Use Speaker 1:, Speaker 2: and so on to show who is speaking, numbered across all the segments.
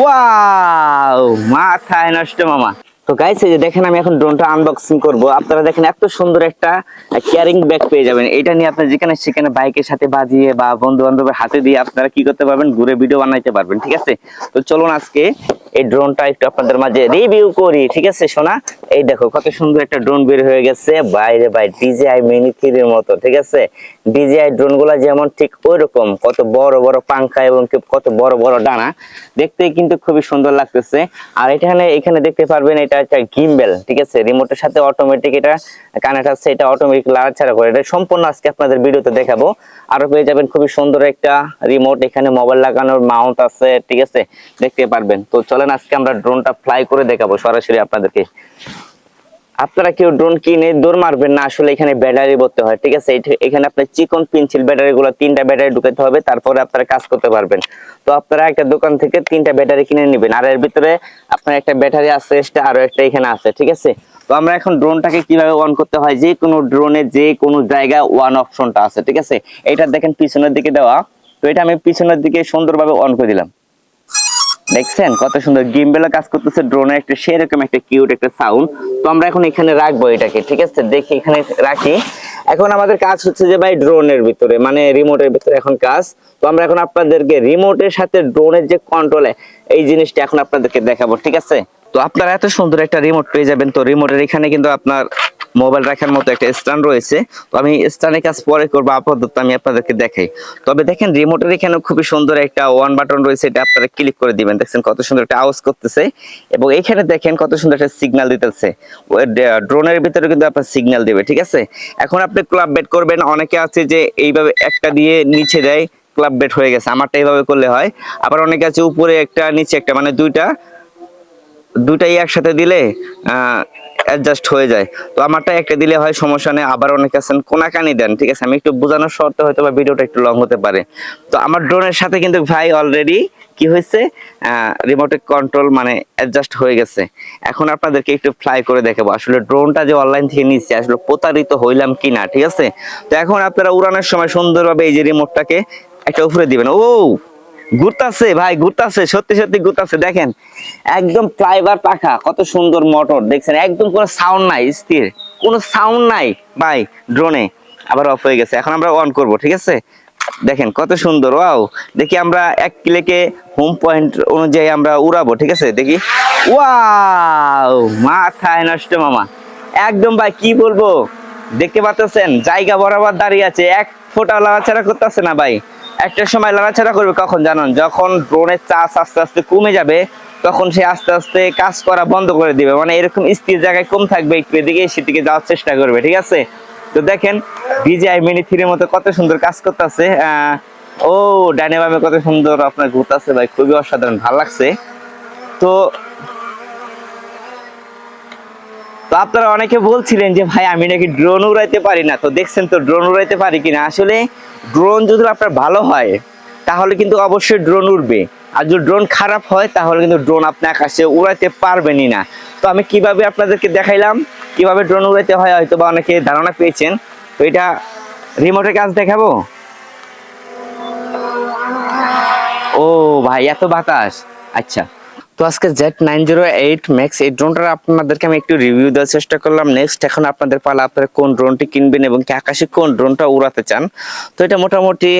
Speaker 1: Wow মাথায় নষ্ট মামা। তো গাইস এই যে দেখেন আমি এখন ড্রোনটা আনবক্সিং করব। আপনারা দেখেন এত সুন্দর একটা ক্যারিং ব্যাগ পেয়ে যাবেন। এটা নিয়ে আপনারা যেখানে সেখানে বাইকের সাথে বাজিয়ে বা বন্ধু বান্ধবের হাতে দিয়ে আপনারা কি করতে পারবেন? ঘুরে ভিডিও বানাইতে পারবেন, ঠিক আছে? তো চলুন আজকে এই ড্রোনটা একটু আপনাদের মাঝে রিভিউ করি, ঠিক আছে, সোনা? এই দেখো, কত সুন্দর একটা ড্রোন বের হয়ে গেছে। বাইরে বাই ডিজিআই মিনি থ্রির মতো, ঠিক আছে? ডিজিআই ড্রোনগুলা যেমন ঠিক ওই রকম কত বড় বড় পাংখা এবং কত বড় বড় ডানা দেখতে কিন্তু খুবই সুন্দর লাগতেছে। আর এখানে এখানে দেখতে পারবেন এটা একটা গিম্বেল ঠিক আছে? রিমোটের সাথে অটোমেটিক এটা কানেক্ট আছে, এটা অটোমেটিক লাড়াছাড়া করে। এটা সম্পূর্ণ আজকে আপনাদের ভিডিওতে দেখাবো। আরও পেয়ে যাবেন খুবই সুন্দর একটা রিমোট এখানে মোবাইল লাগানোর মাউন্ট আছে, ঠিক আছে? দেখতে পারবেন। তো চলেন আজকে আমরা ড্রোনটা ফ্লাই করে দেখাবো সরাসরি আপনাদেরকে। আপনারা কেউ ড্রোন কিনে দৌড় মারবেন না আসলে এখানে ব্যাটারি ভরতে হয় ঠিক আছে? এখানে আপনার চিকন পিনছিল ব্যাটারি গুলো তিনটা ব্যাটারি ঢুকাতে হবে তারপরে আপনারা কাজ করতে পারবেন। তো আপনারা একটা দোকান থেকে তিনটা ব্যাটারি কিনে নেবেন আর এর ভিতরে আপনার একটা ব্যাটারি আছে extra, আরও একটা এখানে আছে ঠিক আছে? তো আমরা এখন ড্রোনটাকে কীভাবে অন করতে হয় যে কোনো ড্রোনে যে কোনো জায়গায় ওয়ান অপশনটা আছে ঠিক আছে? এটা দেখেন পিছনের দিকে দেওয়া তো এটা আমি পিছনের দিকে সুন্দরভাবে অন করে দিলাম। দেখছেন কত সুন্দর গিম্বেলা কাজ করতেছে ড্রোনের একটা সেরকম একটা কিউট একটা সাউন্ড তো আমরা এখন এখানে রাখব এটাকে, ঠিক আছে? দেখি, এখানে রাখি। এখন আমাদের কাজ হচ্ছে যে ভাই ড্রোনের ভিতরে মানে রিমোটের ভিতরে এখন কাজ। তো আমরা এখন আপনাদেরকে রিমোটের সাথে ড্রোনের যে কন্ট্রোলে এই জিনিসটা এখন আপনাদেরকে দেখাবো, ঠিক আছে? তো আপনারা এত সুন্দর একটা রিমোট পেয়ে যাবেন। তো রিমোটের এখানে কিন্তু আপনার মোবাইল রাখার মতো একটা স্ট্যান্ড রয়েছে। তো আমি স্ট্যান্ডের কাজ পরে করব, আপাতত আমি আপনাদেরকে দেখাই। তবে দেখেন রিমোটের এখানে খুবই সুন্দর একটা ওয়ান বাটন রয়েছে, এটা আপনারা ক্লিক করে দিবেন। দেখছেন কত সুন্দর একটা আওয়াজ করতেছে। এবং এখানে দেখেন কত সুন্দর একটা সিগন্যাল দিতেছে। ড্রোনের ভিতরে কিন্তু আপনার সিগন্যাল দিবে, ঠিক আছে? এখন আপনি ক্লাব বেট করবেন, অনেকে আছে যে এইভাবে একটা দিয়ে নিচে দেয় ক্লাব বেট হয়ে গেছে। আমারটা এইভাবে করলে হয়। আবার অনেকে আছে উপরে একটা, নিচে একটা মানে দুইটা দুটাই একসাথে দিলে অ্যাডজাস্ট হয়ে যায়। তো আমারটা একটা দিলে হয়, সমস্যা নেই। আবার অনেকে আছেন, কোনাকানি দেন, ঠিক আছে? আমি একটু বোঝানোর শর্তে হয়তো বা ভিডিওটা একটু লং হতে পারে। তো আমার ড্রোনের সাথে কিন্তু ভাই অলরেডি কি হয়েছে? রিমোটের কন্ট্রোল মানে অ্যাডজাস্ট হয়ে গেছে। এখন আপনাদেরকে একটু ফ্লাই করে দেখাবো। আসলে ড্রোনটা যে অনলাইন থেকে নিচ্ছে, আসলে প্রতারিত হইলাম কিনা, ঠিক আছে? তো এখন আপনারা উড়ানোর সময় সুন্দরভাবে এই যে রিমোটটাকে একটা উপরে দিবেন। ও! ঘুরতাছে, ভাই, ঘুরতাছে, সত্যি সত্যি ঘুরতাছে। দেখেন, একদম ফ্লাইবার পাখা, কত সুন্দর মোটর দেখছেন? একদম কোনো সাউন্ড নাই, স্থির। কোনো সাউন্ড নাই, ভাই ড্রোনে আবার অফ হয়ে গেছে, এখন আমরা অন করব, ঠিক আছে? দেখেন, কত সুন্দর ওয়াও দেখি আমরা এক ক্লিকে হোম পয়েন্ট অনুযায়ী আমরা উড়াবো, ঠিক আছে? দেখি। ওয়াও মাথায় নষ্ট, মামা। একদম, ভাই, কি বলব? দেখতে পাচ্ছেন, জায়গা বরাবর দাঁড়িয়ে আছে, এক ফোঁটা লাড়াচাড়া করতেছে না, ভাই। একটা সময় লাড়াচাড়া করবে কখন জানুন? যখন ড্রোনের চাষ আস্তে আস্তে কমে যাবে, তখন সে আস্তে আস্তে কাজ করা বন্ধ করে দিবে। মানে এরকম স্থির জায়গায় কম থাকবে, একটু এদিকে সেদিকে যাওয়ার চেষ্টা করবে, ঠিক আছে? তো দেখেন ডিজিআই মিনি থ্রির মতো কত সুন্দর কাজ করতেছে। ও, ডানে বামে কত সুন্দর আপনার ঘুরতেছে ভাই, খুবই অসাধারণ, ভালো লাগছে। তো তো আপনারা অনেকে বলছিলেন যে, ভাই, আমি নাকি ড্রোন উড়াইতে পারি না। তো দেখছেন তো ড্রোন উড়াইতে পারি কিনা? আসলে ড্রোন যদি আপনার ভালো হয়, তাহলে কিন্তু অবশ্যই ড্রোন উড়বে। আর যদি ড্রোন খারাপ হয়, তাহলে কিন্তু ড্রোন আপনি আকাশে উড়াইতে পারবেনই না। তো আমি কীভাবে আপনাদেরকে দেখাইলাম? কীভাবে ড্রোন উড়াইতে হয় হয়তো বা অনেকে ধারণা পেয়েছেন। তো এটা রিমোটের কাজ দেখাবো? ও ভাই, এত বাতাস। আচ্ছা। তো আজকে Z nine zero eight max এই ড্রোনটার আপনাদেরকে আমি একটু রিভিউ দেওয়ার চেষ্টা করলাম। নেক্সট এখন আপনাদের পালা আপনারা কোন ড্রোনটি কিনবেন এবং কি আকাশে কোন ড্রোনটা উড়াতে চান। তো এটা মোটামুটি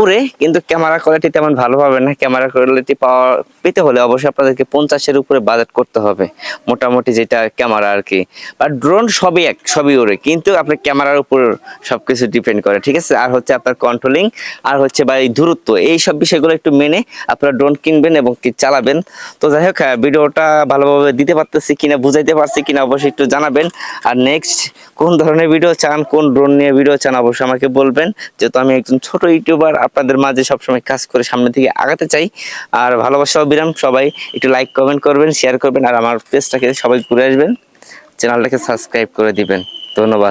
Speaker 1: উড়ে, কিন্তু ক্যামেরা কোয়ালিটি তেমন ভালো হবে না। ক্যামেরা কোয়ালিটি পাওয়া, পেতে হলে অবশ্যই আপনাদেরকে পঞ্চাশের উপরে বাজেট করতে হবে। মোটামুটি যেটা ক্যামেরা আর কি। বা ড্রোন সবই এক, সবই উড়ে, কিন্তু আপনার ক্যামেরার উপর সবকিছু ডিপেন্ড করে, ঠিক আছে? আর হচ্ছে আপনার কন্ট্রোলিং আর হচ্ছে বা এই দূরত্ব এই সব বিষয়গুলো একটু মেনে আপনারা ড্রোন কিনবেন এবং কি চালাবেন। তো যাই হোক ভিডিওটা ভালোভাবে দিতে পারতেছি কিনা, বুঝাইতে পারছি কিনা অবশ্যই একটু জানাবেন। আর নেক্সট কোন ধরনের ভিডিও চান, কোন ড্রোন নিয়ে ভিডিও চান, অবশ্যই আমাকে বলবেন। যেহেতু আমি একজন ছোট ইউটিউবার আপনাদের মাঝে সবসময় কাজ করে সামনের দিকে আগাতে চাই। আর ভালোবাসা বিরাম, সবাই একটু লাইক কমেন্ট করবেন শেয়ার করবেন, আর আমার পেজটাকে সবাই ঘুরে আসবেন। চ্যানেলটাকে সাবস্ক্রাইব করে দিবেন। ধন্যবাদ।